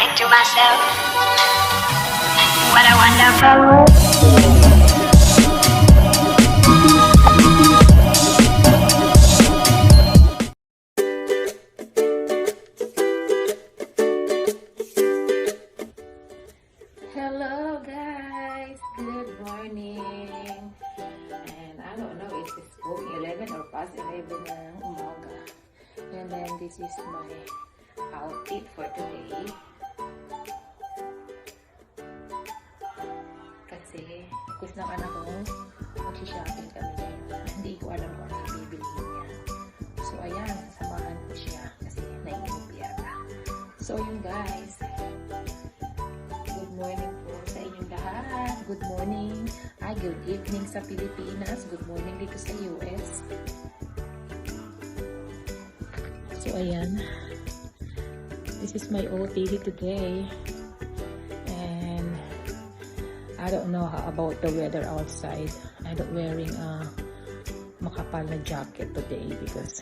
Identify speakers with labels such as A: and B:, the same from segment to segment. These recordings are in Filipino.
A: think to myself, what a wonderful world.
B: Hello guys! Good morning! And I don't know if it's going 11 or past 11 ng umaga. And then this is my outfit for today. Ng anak ko mag-shopping kami ngayon. Hindi ko alam kung ano yung bibilihin niya. So ayan, sasamahan ko siya kasi naiinip yata. So yun guys, Good morning po sa inyong lahat. Good morning. Ay, good evening sa Pilipinas. Good morning dito sa US. So, ayan. This is my OOTD today. I don't know about the weather outside. I'm not wearing a makapal na jacket today because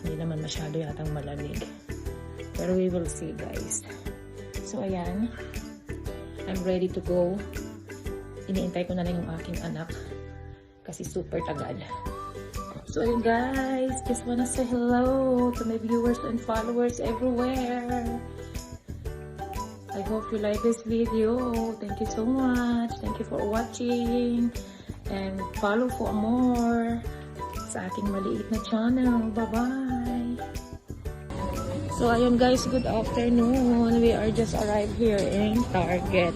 B: hindi naman masyado yatang malamig. Pero we will see guys. So, ayan. I'm ready to go. Iniintay ko na lang yung aking anak kasi super tagal. So, ayun guys. Just wanna say hello to my viewers and followers everywhere. Hope you like this video. Thank you so much. Thank you for watching. And follow for more sa aking maliit na channel. Bye-bye! So, ayun guys, good afternoon. We are just arrived here in Target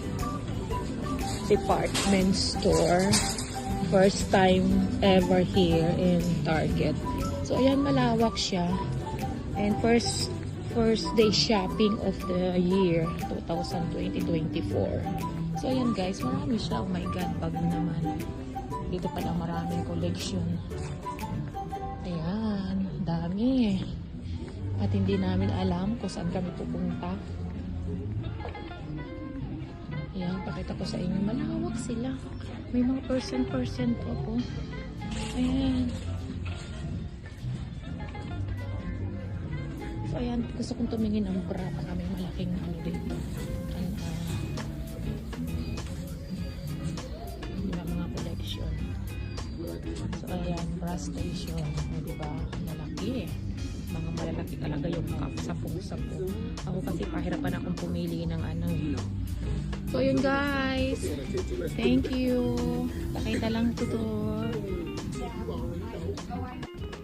B: department store. First time ever here in Target. So, ayan, malawak siya. And first first day shopping of the year 2020-24. So, ayan guys, marami siya. Oh my God, bag naman. Dito pala maraming collection. Ayan, dami at hindi namin alam kung saan kami pupunta. Ayan, pakita ko sa inyo. Malawak sila. May mga person-person po po. Ayan. So, ayan. Gusto kong tumingin ng bra. May malaking ano dito. Ang, yung mga collection. So, ayan. Bra station. O, diba? Malaki mga malalaki talaga yung cup sa sapo Ako kasi pahirapan akong pumili ng ano. So, yun guys. Thank you. Pakita lang ko to.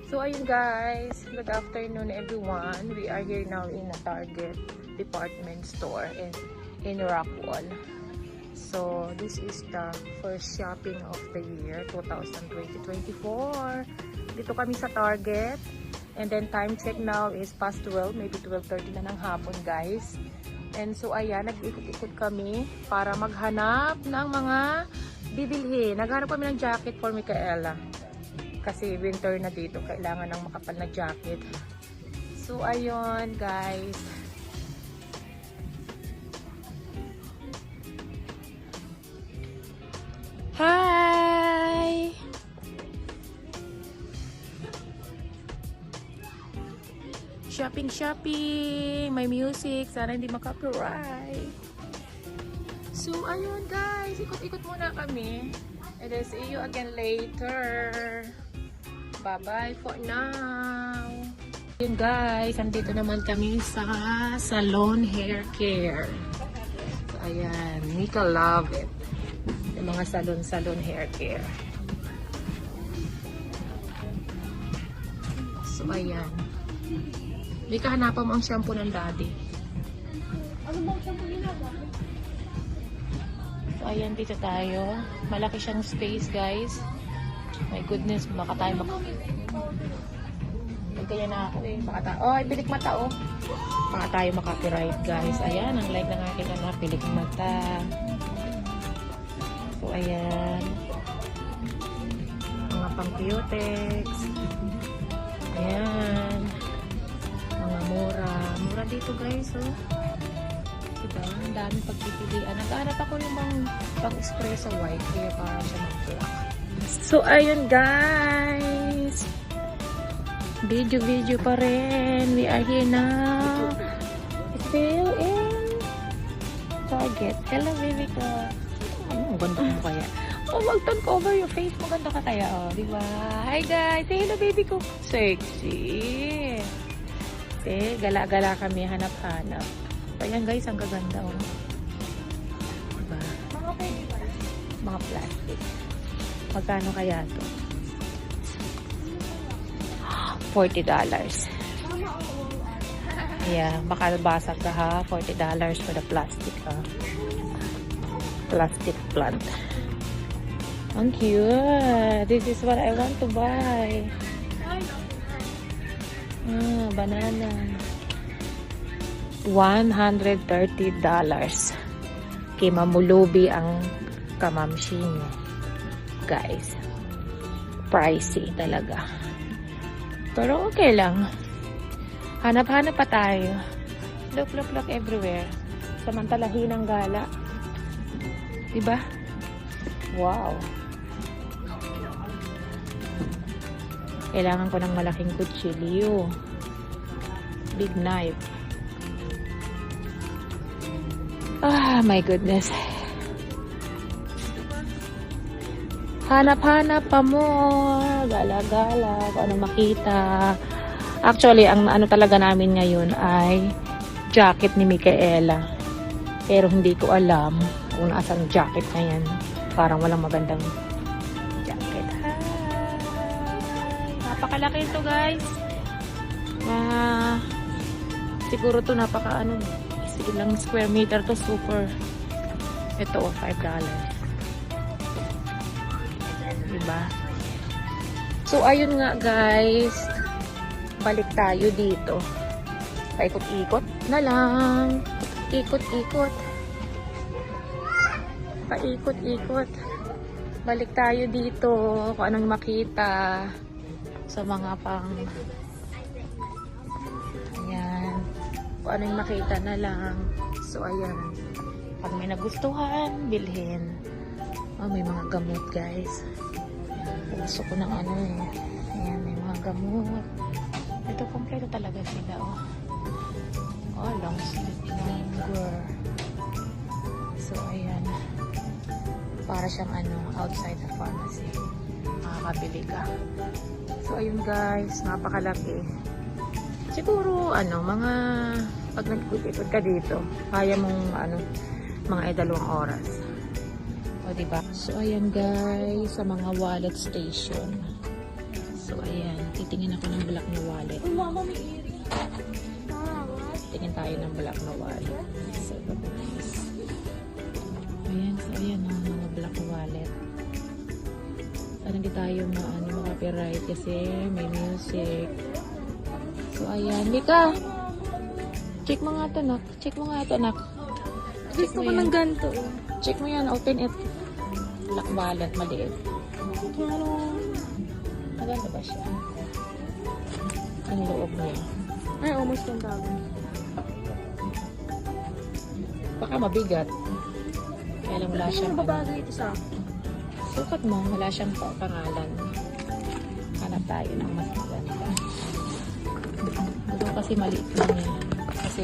B: So, ayun guys. Good afternoon everyone. We are here now in a Target department store in, in Rockwall. So, this is the first shopping of the year 2020-24. Dito kami sa Target. And then time check now is past 12, maybe 12.30 na ng hapon guys. And so ayan, nag-ikot-ikot kami para maghanap ng mga bibilhin. Naghanap kami ng jacket for Micaela. Kasi winter na dito, kailangan ng makapal na jacket. So ayun guys. Hi! Shopping, shopping. May music. Sana hindi makapiright. So, ayun guys. Ikot-ikot muna kami. And then see you again later. Bye-bye for now. Ayun guys. Andito naman kami sa salon hair care. So, ayan. Nika love it. Yung mga salon-salon hair care. So, ayan. May kahanapan mo ang shampoo ng daddy.
C: Ano bang shampoo ginagawa?
B: So, ayan, dito tayo. Malaki siyang space, guys. My goodness, baka tayo mak... Kaya na ako eh. Baka tayo... Oh, pilik mata, oh. Baka tayo makapiright, guys. Ayan, ang like ng aking anak, pilik mata. So, ayan. Mga pang-cutex. Ayan. Mga mura. Mura dito, guys, oh. Diba? Ang dami pagpipilian. Naghanap ako pag-spray sa white hair para siya mag-black. So, ayun guys. Video-video pa rin. We are here now. Still in jacket. Hello, baby ko. Ang ganda mo kaya. Oh, wag turn cover your face. Maganda ka kaya, oh. Di ba? Hi, guys. Say hello, baby ko. Sexy. Eh, gala-gala kami. Hanap-hanap. Ayan, guys. Ang gaganda, oh. Diba?
C: Mga pwede ba?
B: Mga plastic. Magkano kaya to? $40.
C: Tama ako.
B: Yeah, baka basag ka ha. $40 for the plastic ha. Plastic plant. Ang cute. This is what I want to buy. Ah, banana. $130. Kay Mamulubi ang kamamshi niya. Guys. Pricey talaga. Pero okay lang. Hanap-hanap pa tayo. Look, look, look everywhere. Samantala hinang gala. Diba? Wow. Kailangan ko ng malaking kutsilyo. Big knife. Ah, my goodness. Hanap-hanap pa mo. Gala-gala. Kung anong makita. Actually, ang ano talaga namin ngayon ay jacket ni Micaela. Pero hindi ko alam kung asang jacket na yan. Parang walang magandang jacket. Hi! Napakalaki ito guys. Ah, siguro to napaka ano, ilang square meter to super. Ito, oh, $5. Diba? So, ayun nga guys. Balik tayo dito. Paikot-ikot na lang. Ikot-ikot. Paikot-ikot. Balik tayo dito. Kung anong makita. Sa mga pang... Ayan. Kung anong makita na lang. So, ayan. Pag may nagustuhan, bilhin. Oh, may mga gamot, guys. Gusto ko ng ano eh. Ayan, may mga gamot. Ito, kompleto talaga sila, oh. Oh, long sleeve longer. So, ayan. Para siyang ano, outside the pharmacy. Makakabili ka. So, ayun guys, napakalaki. Siguro, ano, mga pag nag-ikot ka dito, kaya mong, ano, mga dalawang oras. O, diba? So, ayan guys, sa mga wallet station. So, ayan. Titingin ako ng black na wallet.
C: Uy, mama, may earring.
B: Tingin tayo ng black na wallet. So, guys. Ayan, so, ayan ang mga black wallet. Sana hindi tayo ma, ano, copyright kasi may music. So, ayan. Mika! Check mo nga ito, nak. Check mo nga ito, nak. Check
C: Gusto ko ng ganito.
B: Check mo yan. Open it. Black wallet. Maliit.
C: Pero,
B: Maganda ba siya? Ang loob niya.
C: ay, almost yung bago.
B: Baka mabigat. Kaya lang wala
C: Hindi
B: siyang ano.
C: babagay ito sa akin.
B: Sukat mo, wala siyang pa- pangalan. Hanap tayo ng mas maganda. Ito kasi maliit lang eh. Kasi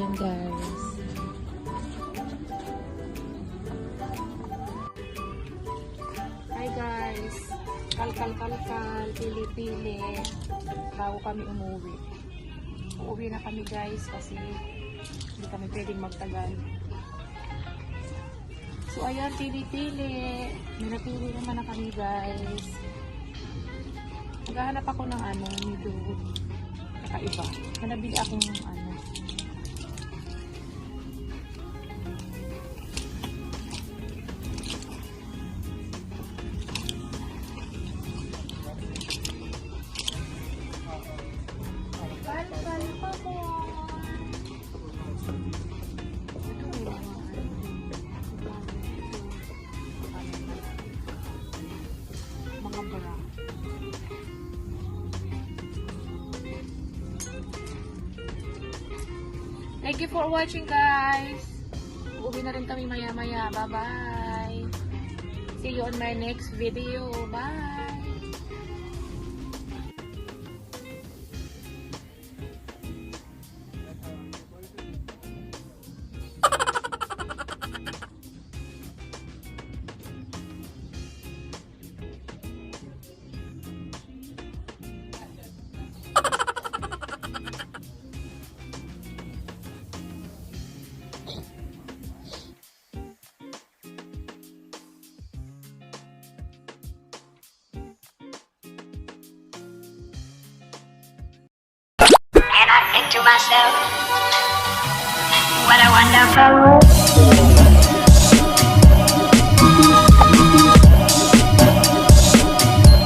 B: Ayun guys. Hi guys. Kalkal kalkal, pili pili. Bago kami umuwi. Uuwi na kami guys kasi hindi kami pwedeng magtagal. So ayan, pili-pili. May napili naman na kami guys. Maghahanap ako ng ano, medyo kakaiba. May nabili akong ano. Thank you for watching guys. Uuwi na rin kami maya maya. Bye bye. See you on my next video. Bye.
A: Myself. What a wonderful world.